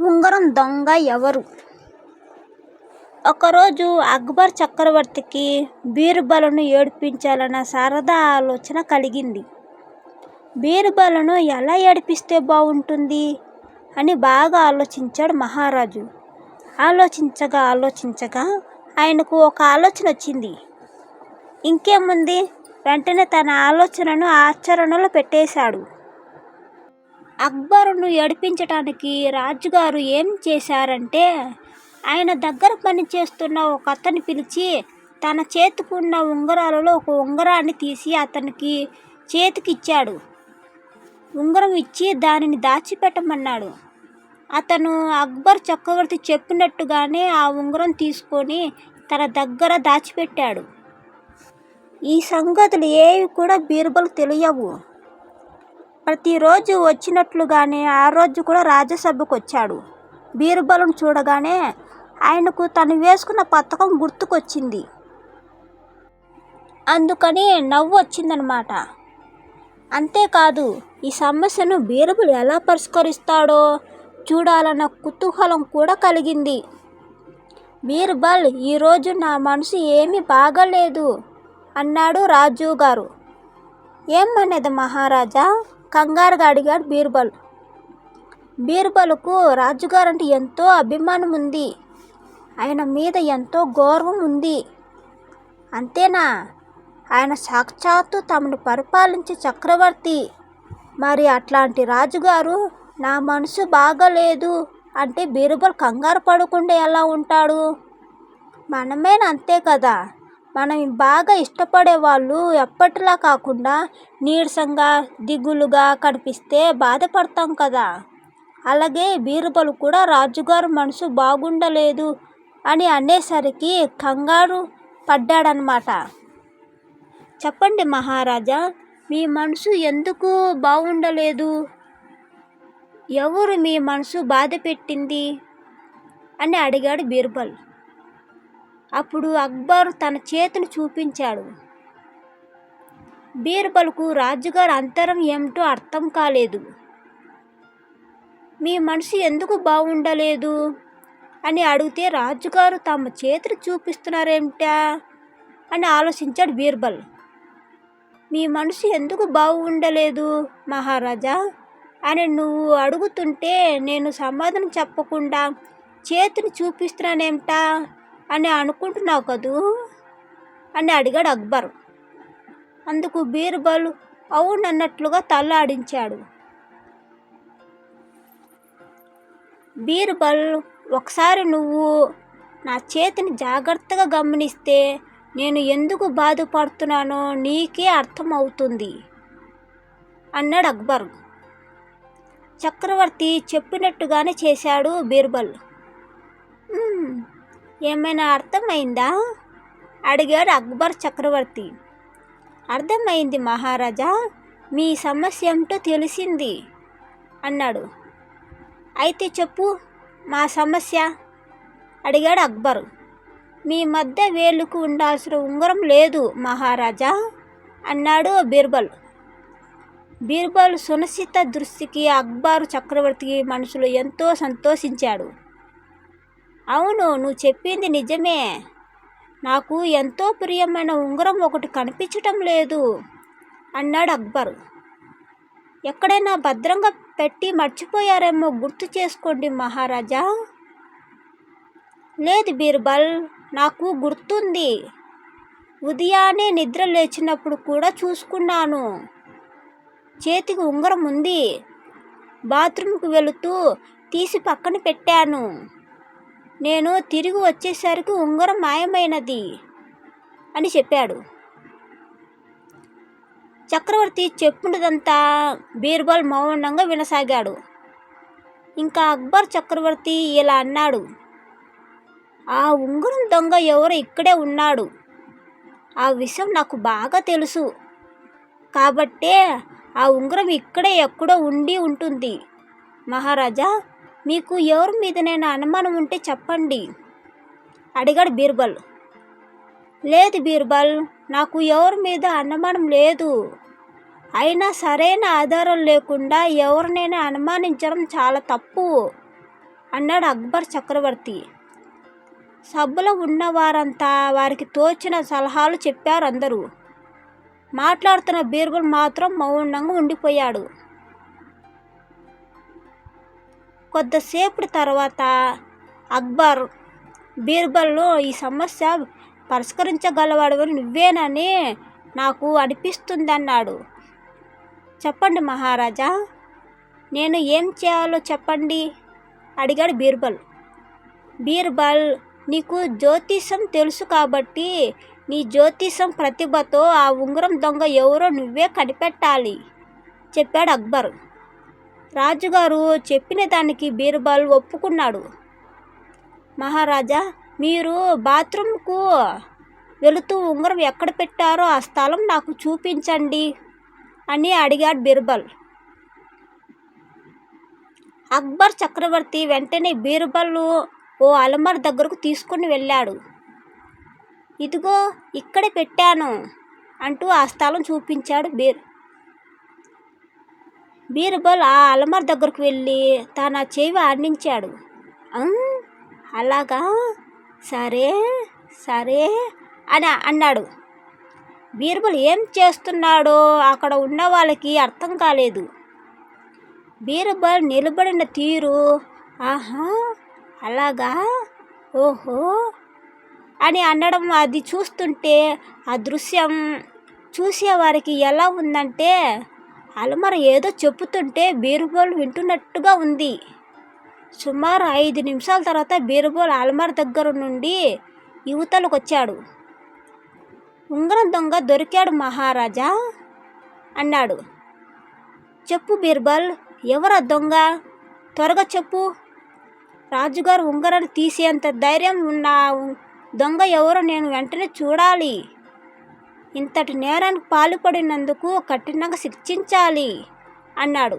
ఉంగరం దొంగ ఎవరు? ఒకరోజు అక్బర్ చక్రవర్తికి బీరుబలను ఏడిపించాలన్న సరదా ఆలోచన కలిగింది. బీరుబలను ఎలా ఏడిపిస్తే బాగుంటుంది అని బాగా ఆలోచించాడు మహారాజు. ఆలోచించగా ఆలోచించగా ఆయనకు ఒక ఆలోచన వచ్చింది. ఇంకేముంది? వెంటనే తన ఆలోచనను ఆచరణలో పెట్టేశాడు. అక్బరును ఏడిపించటానికి రాజుగారు ఏం చేశారంటే ఆయన దగ్గర పనిచేస్తున్న ఒక అతన్ని పిలిచి తన చేతికున్న ఉంగరాలలో ఒక ఉంగరాన్ని తీసి అతనికి చేతికిచ్చాడు. ఉంగరం ఇచ్చి దానిని దాచిపెట్టమన్నాడు. అతను అక్బర్ చక్రవర్తి చెప్పినట్టుగానే ఆ ఉంగరం తీసుకొని తన దగ్గర దాచిపెట్టాడు. ఈ సంగతులు ఏవి కూడా బీర్బల్ తెలియవు. ప్రతిరోజు వచ్చినట్లుగానే ఆ రోజు కూడా రాజ్యసభకు వచ్చాడు బీర్బల్ను చూడగానే ఆయనకు తను వేసుకున్న పథకం గుర్తుకొచ్చింది. అందుకని నవ్వు వచ్చిందనమాట. అంతేకాదు ఈ సమస్యను బీర్బల్ ఎలా పరిష్కరిస్తాడో చూడాలన్న కుతూహలం కూడా కలిగింది. బీర్బల్ ఈరోజు నా మనసు ఏమీ బాగలేదు అన్నాడు రాజు గారు ఏమనేది మహారాజా? కంగారుగా అడిగాడు బీర్బల్. బీర్బల్కు రాజుగారు అంటే ఎంతో అభిమానం ఉంది ఆయన మీద ఎంతో గౌరవం ఉంది అంతేనా? ఆయన సాక్షాత్తు తమను పరిపాలించే చక్రవర్తి. మరి అట్లాంటి రాజుగారు నా మనసు బాగలేదు అంటే బీర్బల్ కంగారు పడకుండా ఎలా ఉంటాడు? మనమేనా అంతే కదా? మనం బాగా ఇష్టపడే వాళ్ళు ఎప్పటిలా కాకుండా నీరసంగా దిగులుగా కనిపిస్తే బాధపడతాం కదా. అలాగే బీర్బల్ కూడా రాజుగారు మనసు బాగుండలేదు అని అనేసరికి కంగారు పడ్డాడనమాట చెప్పండి మహారాజా మీ మనసు ఎందుకు బాగుండలేదు? ఎవరు మీ మనసు బాధ పెట్టింది అని అడిగాడు బీర్బల్. అప్పుడు అక్బర్ తన చేతిని చూపించాడు. బీర్బల్కు రాజుగారు అంతరం ఏమిటో అర్థం కాలేదు. మీ మనసు ఎందుకు బాగుండలేదు? అని అడిగితే రాజుగారు తమ చేతులు చూపిస్తున్నారేమిటా? అని ఆలోచించాడు బీర్బల్. మీ మనసు ఎందుకు బాగుండలేదు మహారాజా? అని నువ్వు అడుగుతుంటే నేను సమాధానం చెప్పకుండా చేతిని చూపిస్తున్నానేమిటా? అని అనుకుంటున్నావు కదూ? అని అడిగాడు అక్బర్. అందుకు బీర్బల్ అవునన్నట్లుగా తల్లాడించాడు. బీర్బల్ ఒకసారి నువ్వు నా చేతిని జాగ్రత్తగా గమనిస్తే నేను ఎందుకు బాధపడుతున్నానో నీకే అర్థమవుతుంది అన్నాడు అక్బర్. చక్రవర్తి చెప్పినట్టుగానే చేశాడు బీర్బల్. ఏమైనా అర్థమైందా? అడిగాడు అక్బర్ చక్రవర్తి. అర్థమైంది మహారాజా మీ సమస్య ఏమిటో తెలిసింది అన్నాడు. అయితే చెప్పు మా సమస్య? అడిగాడు అక్బర్. మీ మధ్య వేలుకు ఉండాల్సిన ఉంగరం లేదు మహారాజా అన్నాడు బీర్బల్. బీర్బల్ సునసిత దృష్టికి అక్బర్ చక్రవర్తికి మనసులో ఎంతో సంతోషించాడు. అవును నువ్వు చెప్పింది నిజమే. నాకు ఎంతో ప్రియమైన ఉంగరం ఒకటి కనిపించటం లేదు అన్నాడు అక్బర్. ఎక్కడైనా భద్రంగా పెట్టి మర్చిపోయారేమో గుర్తు చేసుకోండి మహారాజా. లేదు బీర్బల్ నాకు గుర్తుంది. ఉదయాన్నే నిద్ర లేచినప్పుడు కూడా చూసుకున్నాను. చేతికి ఉంగరం ఉంది. బాత్రూమ్కి వెళుతూ తీసి పక్కన పెట్టాను. నేను తిరిగి వచ్చేసరికి ఉంగరం మాయమైనది అని చెప్పాడు. చక్రవర్తి చెప్పుండదంతా బీర్బల్ మౌనంగా వినసాగాడు. ఇంకా అక్బర్ చక్రవర్తి ఇలా అన్నాడు ఆ ఉంగరం దొంగ ఎవరు ఇక్కడే ఉన్నాడు. ఆ విషయం నాకు బాగా తెలుసు. కాబట్టే ఆ ఉంగరం ఇక్కడే ఎక్కడో ఉండి ఉంటుంది. మహారాజా మీకు ఎవరి మీదనైనా అనుమానం ఉంటే చెప్పండి. అడిగాడు బీర్బల్. లేదు బీర్బల్ నాకు ఎవరి మీద అనుమానం లేదు. అయినా సరైన ఆధారం లేకుండా ఎవరినైనా అనుమానించడం చాలా తప్పు అన్నాడు అక్బర్ చక్రవర్తి. సభలో ఉన్నవారంతా వారికి తోచిన సలహాలు చెప్పారు అందరూ. మాట్లాడుతున్న బీర్బల్ మాత్రం మౌనంగా ఉండిపోయాడు. కొద్దిసేపు తర్వాత అక్బర్ బీర్బల్ను ఈ సమస్య పరిష్కరించగలవాడు నువ్వేనని నాకు అనిపిస్తుంది అన్నాడు చెప్పండి మహారాజా నేను ఏం చేయాలో చెప్పండి అడిగాడు బీర్బల్. బీర్బల్ నీకు జ్యోతిషం తెలుసు కాబట్టి నీ జ్యోతిషం ప్రతిభతో ఆ ఉంగరం దొంగ ఎవరో నువ్వే కనిపెట్టాలి చెప్పాడు అక్బర్. రాజుగారు చెప్పిన దానికి బీర్బల్ ఒప్పుకున్నాడు. మహారాజా మీరు బాత్రూంకు వెళుతూ ఉంగరం ఎక్కడ పెట్టారో ఆ స్థలం నాకు చూపించండి అని అడిగాడు బీర్బల్. అక్బర్ చక్రవర్తి వెంటనే బీర్బల్ ఓ అలమర్ దగ్గరకు తీసుకుని వెళ్ళాడు. ఇదిగో ఇక్కడే పెట్టాను అంటూ ఆ స్థలం చూపించాడు బీర్ బీర్బల్ ఆ అలమర దగ్గరకు వెళ్ళి తన చెవి ఆడించాడు. అలాగా? సరే సరే అని అన్నాడు. బీర్బల్ ఏం చేస్తున్నాడో అక్కడ ఉన్న వాళ్ళకి అర్థం కాలేదు. బీర్బల్ నిలబడిన తీరు ఆహా అలాగా? ఓహో అని అనడం అది చూస్తుంటే ఆ దృశ్యం చూసేవారికి ఎలా ఉందంటే అలమర ఏదో చెప్పుతుంటే బీరుబోల్ వింటున్నట్టుగా ఉంది. సుమారు ఐదు నిమిషాల తర్వాత బీరుబోల్ అలమర దగ్గర నుండి యువతలకు వచ్చాడు ఉంగరం దొంగ దొరికాడు మహారాజా అన్నాడు. చెప్పు బీర్బల్ ఎవరా దొంగ? త్వరగా చెప్పు. రాజుగారు ఉంగరాన్ని తీసేంత ధైర్యం ఉన్న దొంగ ఎవరో నేను వెంటనే చూడాలి. ఇంతటి నేరానికి పాల్పడినందుకు కఠినంగా శిక్షించాలి అన్నాడు.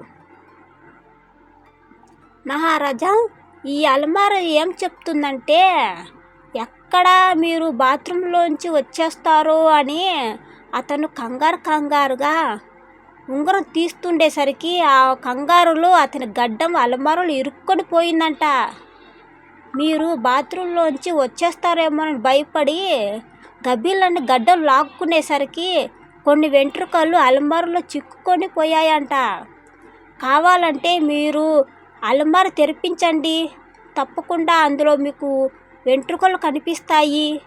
మహారాజా ఈ అలమార ఏం చెప్తుందంటే ఎక్కడ మీరు బాత్రూంలోంచి వచ్చేస్తారో అని అతను కంగారు కంగారుగా ఉంగరం తీస్తుండేసరికి ఆ కంగారులో అతని గడ్డం అలమారలు ఇరుక్కొని పోయిందంట. మీరు బాత్రూంలోంచి వచ్చేస్తారేమో అని భయపడి గబ్బిలని గడ్డం లాక్కునేసరికి కొన్ని వెంట్రుకలు అలమారులో చిక్కుకొని పోయాయంట. కావాలంటే మీరు అలమార తెరిపించండి. తప్పకుండా అందులో మీకు వెంట్రుకలు కనిపిస్తాయి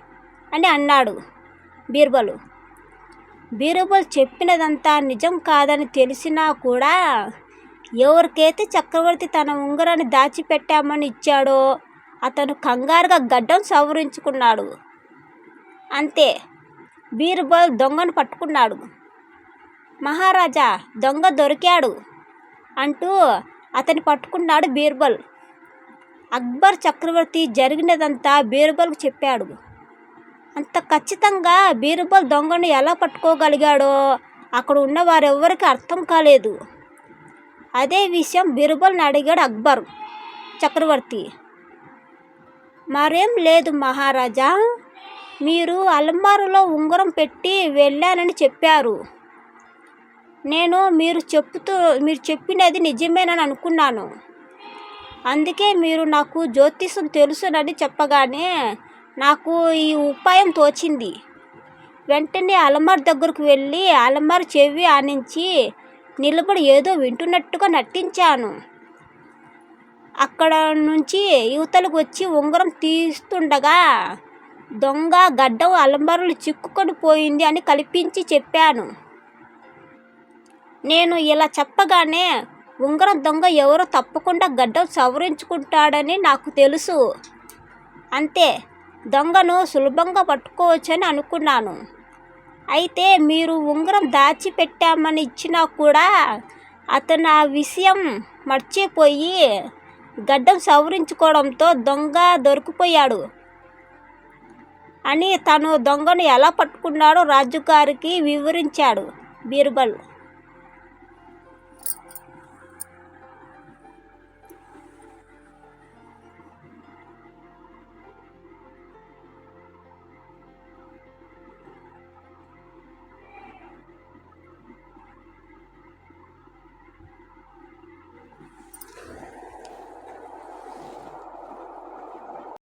అని అన్నాడు బీర్బలు. బీర్బల్ చెప్పినదంతా నిజం కాదని తెలిసినా కూడా ఎవరికైతే చక్రవర్తి తన ఉంగరాన్ని దాచిపెట్టామని ఇచ్చాడో అతను కంగారుగా గడ్డం సవరించుకున్నాడు. అంతే. బీర్బల్ దొంగను పట్టుకున్నాడు. మహారాజా దొంగ దొరికాడు అంటూ అతని పట్టుకున్నాడు బీర్బల్. అక్బర్ చక్రవర్తి జరిగినదంతా బీర్బల్కు చెప్పాడు. అంత ఖచ్చితంగా బీర్బల్ దొంగను ఎలా పట్టుకోగలిగాడో అక్కడ ఉన్న వారెవ్వరికి అర్థం కాలేదు. అదే విషయం బీర్బల్ని అడిగాడు అక్బర్ చక్రవర్తి. మరేం లేదు మహారాజా మీరు అల్మారులో ఉంగరం పెట్టి వెళ్ళానని చెప్పారు. నేను మీరు చెప్తూ మీరు చెప్పినది నిజమేనని అనుకున్నాను. అందుకే మీరు నాకు జ్యోతిషం తెలుసునని చెప్పగానే నాకు ఈ ఉపాయం తోచింది. వెంటనే అలమార్ దగ్గరకు వెళ్ళి అలమార్ చెవి ఆనించి నిలబడి ఏదో వింటున్నట్టుగా నటించాను. అక్కడ నుంచి యువతలకు వచ్చి ఉంగరం తీస్తుండగా దొంగ గడ్డం అలంబరులు చిక్కుకొని పోయింది అని కల్పించి చెప్పాను. నేను ఇలా చెప్పగానే ఉంగరం దొంగ ఎవరో తప్పకుండా గడ్డం సవరించుకుంటాడని నాకు తెలుసు. అంతే దొంగను సులభంగా పట్టుకోవచ్చని అనుకున్నాను. అయితే మీరు ఉంగరం దాచిపెట్టామని ఇచ్చినా కూడా అతను ఆ విషయం మర్చిపోయి గడ్డం సవరించుకోవడంతో దొంగ దొరికిపోయాడు. అని తను దొంగను ఎలా పట్టుకున్నాడో రాజుగారికి వివరించాడు బీర్బల్.